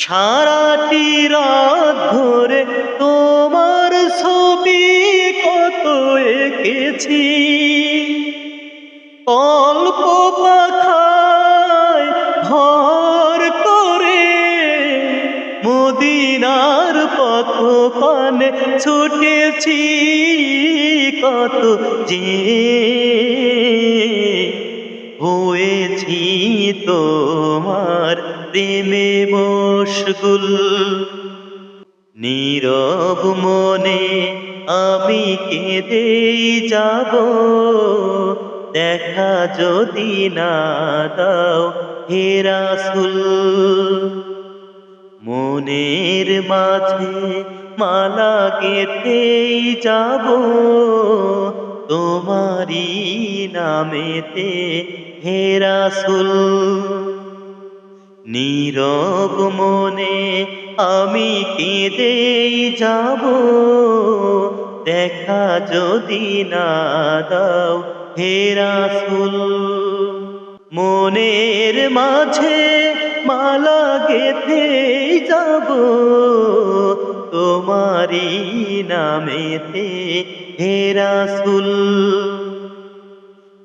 সারাটি রাত ধরে তোমার ছবি কত এঁকেছি। অল্প পাখায় ভর করে মদিনার পথ পানে ছুটেছি কত যে হয়েছি তোমার প্রেমে। মশগুল নীরব মনে আমি কেঁদেই যাব। দেখা যদি না দাও হে রাসূল। মনের মাঝে মালা গেথেই যাব। তোমারি নামেতে হে রাসূল। নীরব মনে আমি কেঁদেই যাব। দেখা যদি না দাও হে রাসূল, মনের মাঝে মালা গেথেই যাব। তোমারি নামেতে হে রাসূল,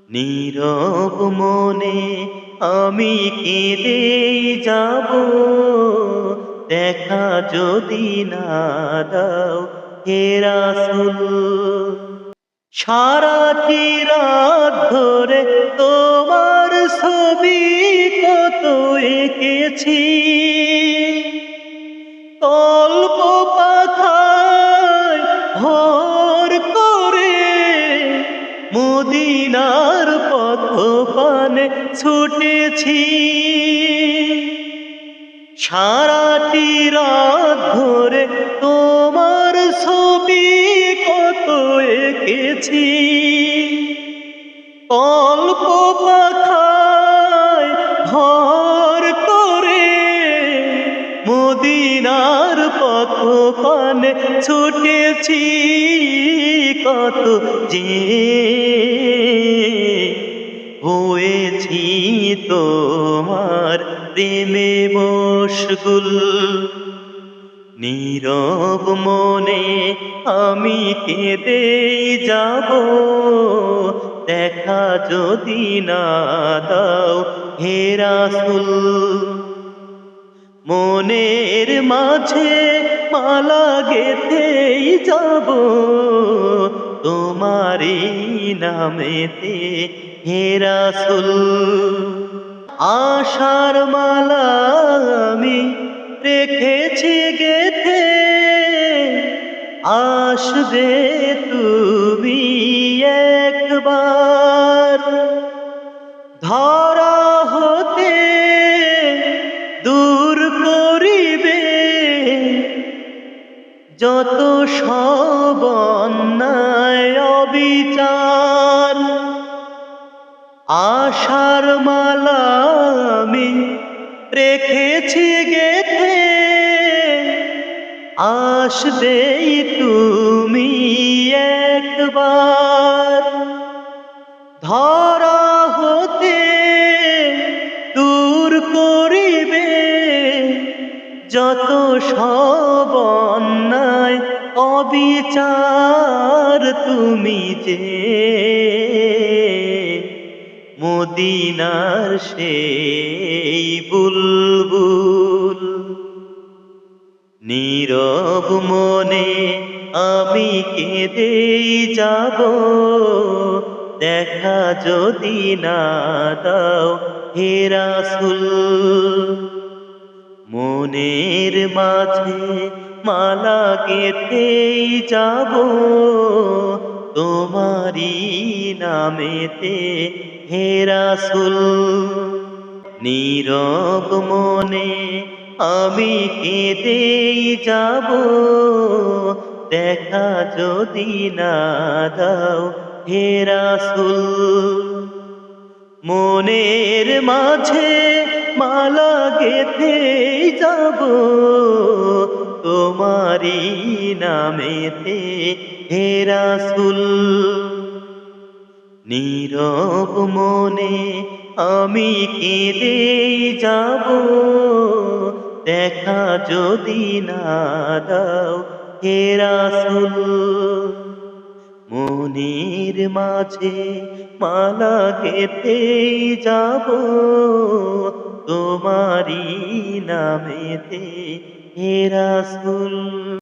নীরব মনে আমি কেঁদে যাব, দেখা যদি না দাও হে রাসূল। সারাটি রাত ধরে তোমার ছবি কত এঁকেছি। কল্প পাখায় ভর করে মদিনার পথ পানে ছুটেছি। সারাটি রাত ধরে তোমার ছবি কত এঁকেছি। অল্প পাখায় ভর করে মদিনার পথ পানে ছুটেছি। কত যে তোমার প্রেমে মশগুল নীরব মনে আমি কেঁদে যাব। দেখা যদি না দাও হে রাসূল। মনের মাঝে মালা গেথেই যাব। তোমারই নামেতে হে রাসূল। আশার মালা আমি রেখেছি গেথে। আসবে তুমি একবার। ধরা হতে দূর করিবে। যত সব অবিচার আশার মালা আমি রেখেছি গেথে। আসবেই তুমি একবার। ধরা হতে দূর করিবে যত সব অন্যায় অবিচার তুমি যে মদিনার সেই বুলবুল। নীরব মনে আমি কেঁদেই যাব, দেখা যদি না দাও হে রাসূল। মনের মাঝে মালা গেথেই যাব তোমারি নামেতে হে রাসূল, নীরব মনে আমি কেঁদেই যাব। দেখা যদি না দাও হে রাসূল, মনের মাঝে মালা গেথেই যাব। তোমারি নামেতে হে রাসূল নীরব মনে আমি কেঁদেই যাব। দেখা যদি না দাও হে রাসূল। মনের মাঝে মালা গেথেই যাব। তোমারি নামেতে হে রাসূল।